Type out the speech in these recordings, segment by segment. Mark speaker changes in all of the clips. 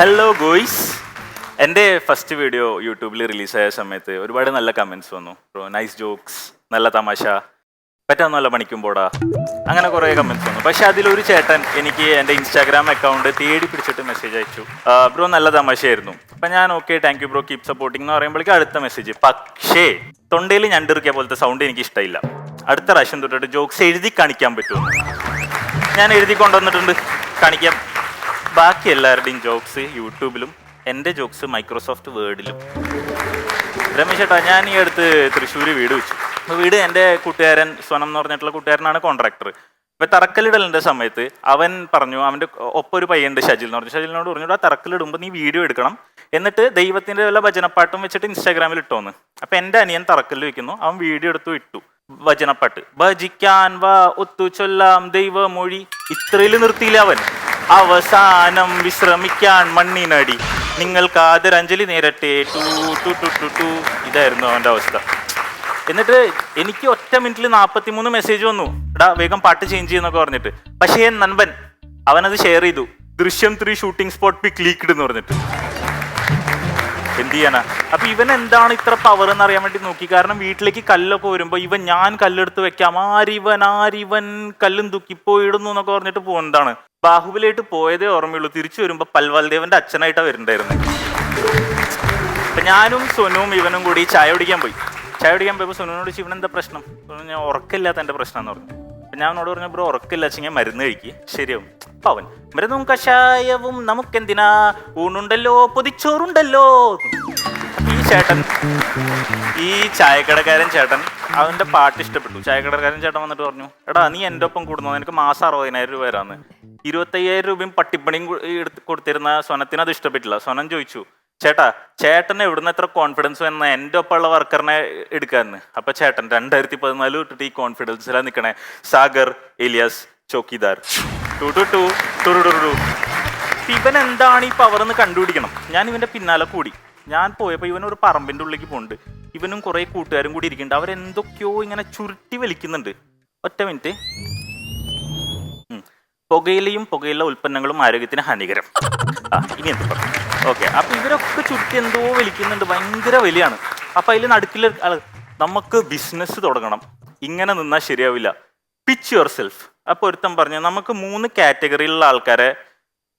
Speaker 1: Hello ഗോയ്സ് എന്റെ first video യൂട്യൂബിൽ റിലീസായ സമയത്ത് ഒരുപാട് നല്ല കമൻസ് വന്നു. നൈസ് ജോക്സ് നല്ല തമാശ പറ്റാന്നല്ല പണിക്കുമ്പോടാ അങ്ങനെ കുറേ കമൻസ് വന്നു. പക്ഷെ അതിലൊരു ചേട്ടൻ എനിക്ക് എന്റെ ഇൻസ്റ്റാഗ്രാം അക്കൗണ്ട് തേടി പിടിച്ചിട്ട് മെസ്സേജ് അയച്ചു. ബ്രോ നല്ല തമാശയായിരുന്നു. അപ്പം ഞാൻ okay thank you bro keep supporting എന്ന് പറയുമ്പോഴേക്കും അടുത്ത മെസ്സേജ് പക്ഷേ തൊണ്ടയിൽ ഞണ്ടിറിക്കിയ പോലത്തെ സൗണ്ട് എനിക്ക് ഇഷ്ടമില്ല. അടുത്ത പ്രാവശ്യം തൊട്ടിട്ട് ജോക്സ് എഴുതി കാണിക്കാൻ പറ്റുമോ? ഞാൻ എഴുതി കൊണ്ടുവന്നിട്ടുണ്ട്. കാണിക്കാം. ബാക്കി എല്ലാവരുടെയും ജോക്സ് യൂട്യൂബിലും എന്റെ ജോക്സ് മൈക്രോസോഫ്റ്റ് വേർഡിലും രമേശേട്ടാ ഞാൻ ഈ അടുത്ത് തൃശ്ശൂർ വീട് വെച്ചു. അപ്പോൾ വീട് എന്റെ കൂട്ടുകാരൻ സ്വനം എന്ന് പറഞ്ഞിട്ടുള്ള കൂട്ടുകാരനാണ് കോൺട്രാക്ടർ ഇപ്പൊ തറക്കല്ലിടലിന്റെ സമയത്ത് അവൻ പറഞ്ഞു അവന്റെ ഒപ്പം ഒരു പയ്യുണ്ട് ഷജിൽ എന്ന് പറഞ്ഞു. ഷജിലിനോട് പറഞ്ഞു ആ തറക്കല്ലിടുമ്പോൾ നീ വീഡിയോ എടുക്കണം. എന്നിട്ട് ദൈവത്തിന്റെ വല്ല ഭജനപ്പാട്ടും വെച്ചിട്ട് ഇൻസ്റ്റാഗ്രാമിൽ ഇട്ടോന്ന്. അപ്പൊ എന്റെ അനിയൻ തറക്കല്ല് വെക്കുന്നു അവൻ വീഡിയോ എടുത്തു ഇട്ടു ഭജനപ്പാട്ട് ഭജിക്കാൻ വാ ഒത്തു ചൊല്ലാം ദൈവമൊഴി. ഇത്രയിൽ നിർത്തിയില്ല അവൻ? അവസാനം വിശ്രമിക്കാൻ മണ്ണിനടി. നിങ്ങൾക്ക് ആദരാഞ്ജലി നേരട്ടെ. ടു ടു ടു ടു ഇതായിരുന്നു അവന്റെ അവസ്ഥ. എന്നിട്ട് എനിക്ക് ഒറ്റ മിനിറ്റിൽ നാൽപ്പത്തി മൂന്ന് മെസ്സേജ് വന്നു. എടാ വേഗം പാട്ട് ചേഞ്ച് ചെയ്യുന്നൊക്കെ പറഞ്ഞിട്ട്. പക്ഷേ നൻപൻ അവനത് ഷെയർ ചെയ്തു. Drishyam three shooting spot pic leaked എന്ന് പറഞ്ഞിട്ട്. എന്ത് ചെയ്യാനാ അപ്പൊ ഇവൻ എന്താണ് ഇത്ര പവർ എന്ന് അറിയാൻ വേണ്ടി നോക്കി? കാരണം വീട്ടിലേക്ക് കല്ലൊക്കെ വരുമ്പോ ഇവൻ ഞാൻ കല്ലെടുത്ത് വെക്കാം. ആരിവൻ ആരിവൻ കല്ലും തൂക്കി പോയിടുന്നു എന്നൊക്കെ പറഞ്ഞിട്ട് പോകുന്നതാണ് ബാഹുബലിയായിട്ട് പോയതേ ഓർമ്മയുള്ളൂ. തിരിച്ചു വരുമ്പോ പൽവാൽദേവന്റെ അച്ഛനായിട്ടാണ് വരുന്നുണ്ടായിരുന്നത് അപ്പൊ ഞാനും സൊനുവും ഇവനും കൂടി ചായ കുടിക്കാൻ പോയി. ചായ കുടിക്കാൻ പോയപ്പോൾ സൊനുവിനോട് ഇവൻ എന്താ പ്രശ്നം? ഞാൻ ഉറക്കില്ലാത്ത എന്റെ പ്രശ്നം എന്ന് പറഞ്ഞു. അപ്പൊ ഞാൻ അവനോട് പറഞ്ഞു ബ്രോ ഉറക്കില്ല ഞാൻ മരുന്ന് കഴിക്ക്. ശരിയാവും. അപ്പൊ അവൻ മരുന്നും കഷായവും നമുക്കെന്തിനാ? ഊണുണ്ടല്ലോ പൊതിച്ചോറുണ്ടല്ലോ. ഈ ചേട്ടൻ ഈ ചായക്കടക്കാരൻ ചേട്ടൻ അവന്റെ പാട്ട് ഇഷ്ടപ്പെട്ടു. ചായക്കടക്കാരൻ ചേട്ടൻ വന്നിട്ട് പറഞ്ഞു എടാ നീ എന്റെ ഒപ്പം കൂടുന്നു? എനിക്ക് മാസം അറുപതിനായിരം രൂപ വരാന്ന് ഇരുപത്തയ്യായിരം രൂപയും പട്ടിപ്പണിയും എടുത്ത് കൊടുത്തിരുന്ന സ്വനത്തിന് അത് ഇഷ്ടപ്പെട്ടില്ല. സ്വനം ചോദിച്ചു ചേട്ടാ ചേട്ടന് ഇവിടുന്ന് എത്ര കോൺഫിഡൻസ് വന്ന എന്റെ ഒപ്പമുള്ള വർക്കറിനെ എടുക്കാന്ന്. അപ്പൊ ചേട്ടൻ രണ്ടായിരത്തി പതിനാല് തൊട്ടിട്ട് ഈ കോൺഫിഡൻസിലാണ് നിൽക്കണേ Sagar Ilyas chowkidar. To to to to ഇവൻ എന്താണ് ഈ പവർ എന്ന് കണ്ടുപിടിക്കണം? ഞാൻ ഇവന്റെ പിന്നാലെ കൂടി. ഞാൻ പോയപ്പോൾ ഇവൻ ഒരു പറമ്പിന്റെ ഉള്ളിലേക്ക് പോകുന്നുണ്ട് ഇവനും കുറേ കൂട്ടുകാരും കൂടി ഇരിക്കുന്നുണ്ട്. അവരെന്തൊക്കെയോ ഇങ്ങനെ ചുരുട്ടി വലിക്കുന്നുണ്ട് ഒറ്റ മിനിറ്റ്. പുകയിലയും പുകയില ഉൽപ്പന്നങ്ങളും ആരോഗ്യത്തിന് ഹാനികരം. ആ ഇനി എന്ത് പറഞ്ഞു ഓക്കെ അപ്പൊ ഇവരൊക്കെ ചുറ്റി എന്തോ വിളിക്കുന്നുണ്ട്. ഭയങ്കര വലിയാണ്. അപ്പൊ അതിൽ നടുക്കിൽ നമുക്ക് ബിസിനസ് തുടങ്ങണം. ഇങ്ങനെ നിന്നാൽ ശരിയാവില്ല. പിച്ച് യുവർ സെൽഫ് അപ്പൊ ഒരുത്തൻ പറഞ്ഞു നമുക്ക് മൂന്ന് കാറ്റഗറിയിലുള്ള ആൾക്കാരെ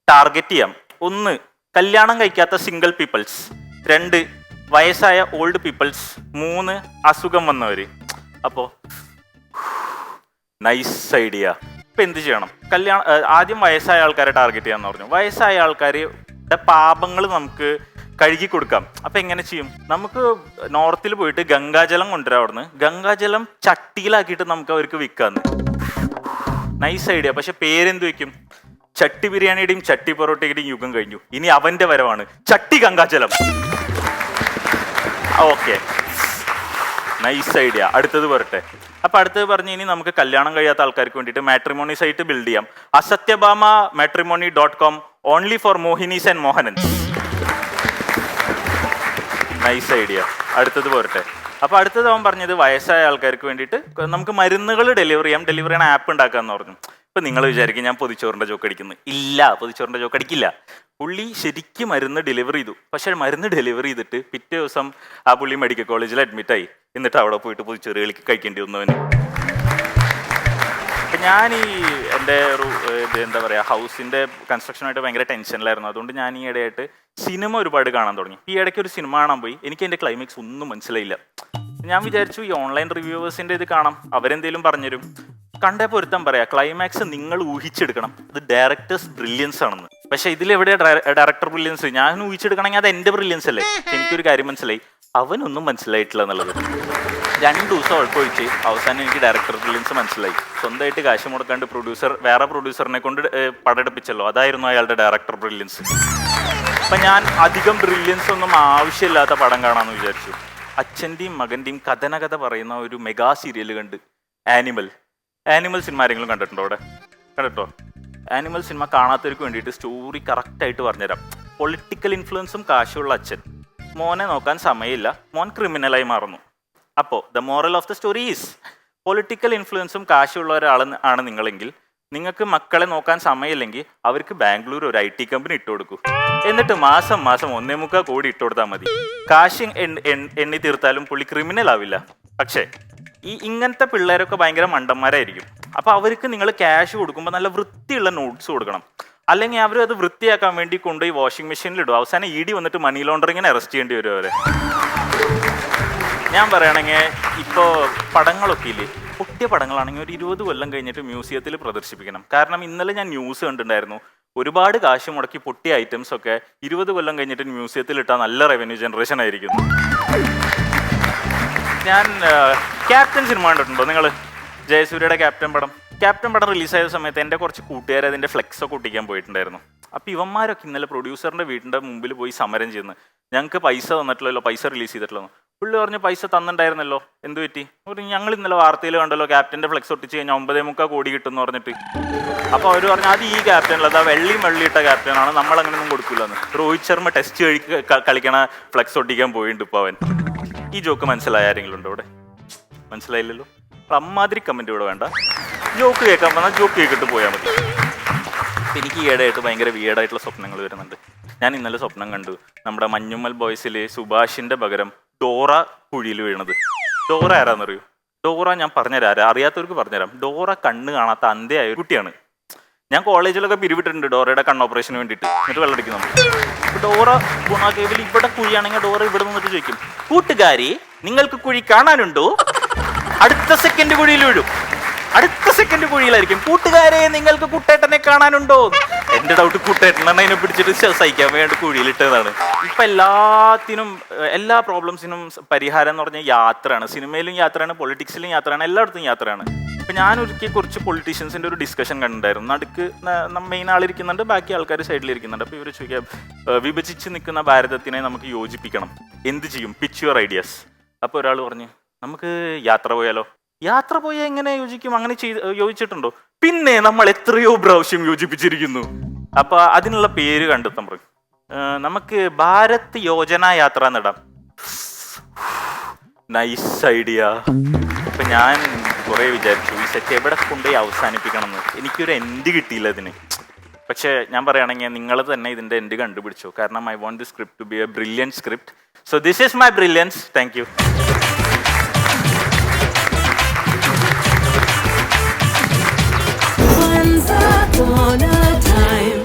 Speaker 1: ടാർഗറ്റ് ചെയ്യാം. ഒന്ന് കല്യാണം കഴിക്കാത്ത സിംഗിൾ പീപ്പിൾസ് രണ്ട് വയസ്സായ ഓൾഡ് പീപ്പിൾസ് മൂന്ന് അസുഖം വന്നവര്. അപ്പോ നൈസ് ഐഡിയ ഇപ്പൊ എന്ത് ചെയ്യണം? കല്യാണം ആദ്യം വയസ്സായ ആൾക്കാരെ ടാർഗറ്റ് ചെയ്യാന്ന് പറഞ്ഞു. വയസ്സായ ആൾക്കാരുടെ പാപങ്ങൾ നമുക്ക് കഴുകി കൊടുക്കാം. അപ്പൊ എങ്ങനെ ചെയ്യും? നമുക്ക് നോർത്തിൽ പോയിട്ട് ഗംഗാജലം കൊണ്ടുവരാം അവിടുന്ന്. ഗംഗാജലം ചട്ടിയിലാക്കിയിട്ട് നമുക്ക് അവർക്ക് വിൽക്കാന്ന്. നൈസ് ഐഡിയ പക്ഷെ പേരെന്ത് വെക്കും ചട്ടി ബിരിയാണിയുടെയും ചട്ടി പൊറോട്ടയുടെയും യുഗം കഴിഞ്ഞു. ഇനി അവന്റെ വരവാണ്. ചട്ടി ഗംഗാജലം. ഓക്കെ നൈസ് ഐഡിയ അടുത്തത് വരട്ടെ. അപ്പൊ അടുത്തത് പറഞ്ഞ് ഇനി നമുക്ക് കല്യാണം കഴിയാത്ത ആൾക്കാർക്ക് വേണ്ടിയിട്ട് മാട്രിമോണി സൈറ്റ് ബിൽഡ് ചെയ്യാം. അസത്യഭാമ matrimony dot com only for Mohinis and Mohanans nice idea അടുത്തത് പോരട്ടെ അപ്പൊ അടുത്തത് അവൻ പറഞ്ഞത് വയസ്സായ ആൾക്കാർക്ക് വേണ്ടിയിട്ട് നമുക്ക് മരുന്നുകൾ ഡെലിവറി ചെയ്യാം. ഡെലിവറി ചെയ്യണ ആപ്പ് ഉണ്ടാക്കാന്ന് പറഞ്ഞു. ഇപ്പൊ നിങ്ങൾ വിചാരിക്കും ഞാൻ പൊതിച്ചോറിന്റെ ജോക്ക് അടിക്കുന്നു. ഇല്ല പൊതിച്ചോറിന്റെ ജോക്ക് അടിക്കില്ല. പുള്ളി ശരിക്കും മരുന്ന് ഡെലിവറി ചെയ്തു. പക്ഷെ മരുന്ന് ഡെലിവറി ചെയ്തിട്ട് പിറ്റേ ദിവസം ആ പുള്ളി മെഡിക്കൽ കോളേജിൽ അഡ്മിറ്റായി എന്നിട്ട് അവിടെ പോയിട്ട് പൊതിച്ചോറുകളിക്ക് കഴിക്കേണ്ടി വന്നവന് അപ്പൊ ഞാൻ ഈ എന്റെ ഒരു ഇത് എന്താ പറയുക ഹൗസിന്റെ കൺസ്ട്രക്ഷനായിട്ട് ഭയങ്കര ടെൻഷനിലായിരുന്നു. അതുകൊണ്ട് ഞാൻ ഈ ഇടയായിട്ട് സിനിമ ഒരുപാട് കാണാൻ തുടങ്ങി. ഈ ഇടയ്ക്ക് ഒരു സിനിമ കാണാൻ പോയി. എനിക്ക് എന്റെ ക്ലൈമാക്സ് ഒന്നും മനസ്സിലായില്ല. ഞാൻ വിചാരിച്ചു ഈ ഓൺലൈൻ റിവ്യൂവേഴ്സിന്റെ ഇത് കാണാം. അവരെന്തേലും പറഞ്ഞുതരും കണ്ടേ പൊരുത്തം പറയാം ക്ലൈമാക്സ് നിങ്ങൾ ഊഹിച്ചെടുക്കണം. ഇത് ഡയറക്ടേഴ്സ് ബ്രില്യൻസ് ആണെന്ന്. പക്ഷെ ഇതിലെവിടെയാ ഡയറക്ടർ ബ്രില്യൻസ് ഞാൻ ഊഹിച്ചെടുക്കണമെങ്കിൽ അത് എന്റെ ബ്രില്യൻസ് അല്ലേ? എനിക്കൊരു കാര്യം മനസ്സിലായി. അവനൊന്നും മനസ്സിലായിട്ടില്ല എന്നുള്ളത്. രണ്ട് ദിവസം ഉഴപ്പൊഴിച്ച് അവസാനം എനിക്ക് ഡയറക്ടർ ബ്രില്യൻസ് മനസ്സിലായി. സ്വന്തമായിട്ട് കാശ് മുടക്കാണ്ട് പ്രൊഡ്യൂസർ വേറെ പ്രൊഡ്യൂസറിനെ കൊണ്ട് പടമെടുപ്പിച്ചല്ലോ അതായിരുന്നു അയാളുടെ ഡയറക്ടർ ബ്രില്യൻസ് അപ്പൊ ഞാൻ അധികം ബ്രില്യൻസ് ഒന്നും ആവശ്യമില്ലാത്ത പടം കാണാമെന്ന് വിചാരിച്ചു. അച്ഛന്റെയും മകന്റെയും കഥനകഥ പറയുന്ന ഒരു മെഗാ സീരിയൽ കണ്ട് ആനിമൽ ആനിമൽ സിനിമ ആരെങ്കിലും കണ്ടിട്ടുണ്ടോ അവിടെ? കണ്ടിട്ടോ? ആനിമൽ സിനിമ കാണാത്തവർക്ക് വേണ്ടിയിട്ട് സ്റ്റോറി കറക്റ്റായിട്ട് പറഞ്ഞുതരാം. പൊളിറ്റിക്കൽ ഇൻഫ്ലുവൻസും കാശുള്ള അച്ഛൻ. മോനെ നോക്കാൻ സമയമില്ല. മോൻ ക്രിമിനലായി മാറുന്നു. അപ്പോൾ the moral of the story is political ഇൻഫ്ലുവൻസും കാശുള്ള ഒരാൾ ആണ് നിങ്ങളെങ്കിൽ നിങ്ങൾക്ക് മക്കളെ നോക്കാൻ സമയമില്ലെങ്കിൽ അവർക്ക് ബാംഗ്ലൂർ ഒരു ഐ ടി കമ്പനി ഇട്ട് കൊടുക്കൂ. എന്നിട്ട് മാസം മാസം ഒന്നേ മുക്കാൽ കോടി ഇട്ട് കൊടുത്താൽ മതി. കാശ് എണ്ണ- തീർത്താലും പുള്ളി ക്രിമിനൽ ആവില്ല. പക്ഷേ ഈ ഇങ്ങനത്തെ പിള്ളേരൊക്കെ ഭയങ്കര മണ്ടന്മാരായിരിക്കും. അപ്പോൾ അവർക്ക് നിങ്ങൾ ക്യാഷ് കൊടുക്കുമ്പോൾ നല്ല വൃത്തിയുള്ള നോട്ട്സ് കൊടുക്കണം. അല്ലെങ്കിൽ അവർ അത് വൃത്തിയാക്കാൻ വേണ്ടി കൊണ്ടുപോയി വാഷിംഗ് മെഷീനിൽ ഇടും. അവസാനം ഇ ഡി വന്നിട്ട് മണി ലോണ്ടറിങ്ങിന് അറസ്റ്റ് ചെയ്യേണ്ടി വരും അവരെ. ഞാൻ പറയുകയാണെങ്കിൽ ഇപ്പോൾ പടങ്ങളൊക്കെ ഇല്ലേ? പൊട്ടിയ പടങ്ങളാണെങ്കിൽ ഒരു ഇരുപത് കൊല്ലം കഴിഞ്ഞിട്ട് മ്യൂസിയത്തിൽ പ്രദർശിപ്പിക്കണം. കാരണം ഇന്നലെ ഞാൻ ന്യൂസ് കണ്ടിട്ടുണ്ടായിരുന്നു. ഒരുപാട് കാശ് മുടക്കി പൊട്ടിയ ഐറ്റംസ് ഒക്കെ ഇരുപത് കൊല്ലം കഴിഞ്ഞിട്ട് മ്യൂസിയത്തിൽ ഇട്ടാൽ നല്ല റവന്യൂ ജനറേഷൻ ആയിരിക്കും ഞാൻ ക്യാപ്റ്റൻ സിനിമ കണ്ടിട്ടുണ്ടോ നിങ്ങൾ ജയസൂര്യയുടെ ക്യാപ്റ്റൻ പടം. ക്യാപ്റ്റൻ പടം റിലീസായ സമയത്ത് എന്റെ കുറച്ച് കൂട്ടുകാർ അതിന്റെ ഫ്ലെക്സ് ഒക്കെ ഒട്ടിക്കാൻ പോയിട്ടുണ്ടായിരുന്നു. അപ്പോൾ ഇവന്മാരൊക്കെ ഇന്നലെ പ്രൊഡ്യൂസറിന്റെ വീടിന്റെ മുമ്പിൽ പോയി സമരം ചെയ്യുന്നു. ഞങ്ങൾക്ക് പൈസ തന്നിട്ടില്ലല്ലോ പൈസ റിലീസ് ചെയ്തിട്ടില്ലല്ലോ പുള്ളി പറഞ്ഞു പൈസ തന്നിട്ടുണ്ടായിരുന്നല്ലോ എന്ത് പറ്റി? പറഞ്ഞു ഞങ്ങൾ ഇന്നലെ വാർത്തയിൽ കണ്ടല്ലോ ക്യാപ്റ്റന്റെ ഫ്ലെക്സ് ഒട്ടിച്ച് കഴിഞ്ഞാൽ ഒമ്പതേ മുക്കാൽ കോടി കിട്ടും എന്ന് പറഞ്ഞിട്ട്. അപ്പോൾ അവർ പറഞ്ഞു അത് ഈ ക്യാപ്റ്റൻ അതാ വെള്ളി വെള്ളിയിട്ട ക്യാപ്റ്റനാണ് നമ്മൾ അങ്ങനെയൊന്നും കൊടുക്കില്ലെന്ന് രോഹിത് ശർമ്മ ടെസ്റ്റ് കഴി കളിക്കണ ഫ്ലെക്സ് ഒട്ടിക്കാൻ പോയിട്ടുണ്ട് ഇപ്പോൾ അവൻ. ഈ ജോക്ക് മനസ്സിലായ ആരെങ്കിലും ഉണ്ടോ ഇവിടെ മനസ്സിലായില്ലല്ലോ? അപ്പൊ അമ്മാതിരി കമന്റ് ഇവിടെ വേണ്ട. ജോക്ക് കേൾക്കാൻ വന്നാൽ ജോക്ക് കേൾക്കിട്ട് പോയാൽ മതി. എനിക്ക് ഈയിടെയായിട്ട് ഭയങ്കര വിയേഡായിട്ടുള്ള സ്വപ്നങ്ങൾ വരുന്നുണ്ട്. ഞാൻ ഇന്നലെ സ്വപ്നം കണ്ടു. നമ്മുടെ മഞ്ഞുമ്മൽ ബോയ്സിൽ സുഭാഷിന്റെ പകരം ഡോറ കുഴിയിൽ വീണത്. ഡോറ ആരാന്നറിയൂ? ഡോറ ഞാൻ പറഞ്ഞുതരാം. അറിയാത്തവർക്ക് പറഞ്ഞുതരാം. ഡോറ കണ്ണ് കാണാത്ത അന്ധയായ ഒരു കുട്ടിയാണ്. ഞാൻ കോളേജിലൊക്കെ പിരിവിട്ടിട്ടുണ്ട് ഡോറയുടെ കണ്ണ് ഓപ്പറേഷന് വേണ്ടിയിട്ട്. എന്നിട്ട് വെള്ളടിക്കും നമ്മൾ ഡോറ ഗുണ കേവിൽ ഇവിടെ കുഴിയാണെങ്കിൽ ഡോറ ഇവിടെ നിന്നിട്ട് ചോദിക്കും കൂട്ടുകാരി നിങ്ങൾക്ക് കുഴി കാണാനുണ്ടോ? അടുത്ത സെക്കൻഡ് കുഴിയിൽ വീഴും. അടുത്ത സെക്കൻഡ് കുഴിയിലായിരിക്കും. കൂട്ടുകാരെ നിങ്ങൾക്ക് കുട്ടേട്ടനെ കാണാനുണ്ടോ? എന്റെ ഡൗട്ട് കുട്ടേട്ടനാണ് അതിനെ പിടിച്ചിട്ട് സഹിക്കാൻ വേണ്ടി കുഴിയിലിട്ടതാണ്. ഇപ്പൊ എല്ലാത്തിനും എല്ലാ പ്രോബ്ലംസിനും പരിഹാരം എന്ന് പറഞ്ഞാൽ യാത്രയാണ്. സിനിമയിലും യാത്രയാണ് പൊളിറ്റിക്സിലും യാത്രയാണ് എല്ലായിടത്തും യാത്രയാണ്. ഇപ്പൊ ഞാൻ ഒരിക്കൽ കുറച്ച് പൊളിറ്റീഷ്യൻസിന്റെ ഒരു ഡിസ്കഷൻ കണ്ടിട്ടുണ്ടായിരുന്നു. നടുക്ക് മെയിൻ ആളിരിക്കുന്നുണ്ട് ബാക്കി ആൾക്കാർ സൈഡിൽ ഇരിക്കുന്നുണ്ട് അപ്പൊ ഇവർ ചോദിക്കാം വിഭജിച്ച് നിൽക്കുന്ന ഭാരതത്തിനെ നമുക്ക് യോജിപ്പിക്കണം. എന്ത് ചെയ്യും? പിച്ച് യുവർ ഐഡിയാസ് അപ്പൊ ഒരാൾ പറഞ്ഞു നമുക്ക് യാത്ര പോയാലോ? യാത്ര പോയാൽ എങ്ങനെ യോജിക്കും? അങ്ങനെ ചെയ്ത് യോജിച്ചിട്ടുണ്ടോ? പിന്നെ നമ്മൾ എത്രയോ പ്രാവശ്യം യോജിപ്പിച്ചിരിക്കുന്നു. അപ്പൊ അതിനുള്ള പേര് കണ്ടെത്താൻ പറയും. നമുക്ക് ഭാരത് യോജന യാത്ര എന്നിടാം നൈസ് ഐഡിയ അപ്പൊ ഞാൻ കുറെ വിചാരിച്ചു ഈ സെറ്റ് എവിടെ കൊണ്ടുപോയി അവസാനിപ്പിക്കണം എന്ന്. എനിക്കൊരു എൻഡ് കിട്ടിയില്ല ഇതിന് പക്ഷേ ഞാൻ പറയുകയാണെങ്കിൽ നിങ്ങൾ തന്നെ ഇതിന്റെ എൻഡ് കണ്ടുപിടിച്ചു. കാരണം I want the script to be a brilliant script so this is my brilliance thank you
Speaker 2: upon a time.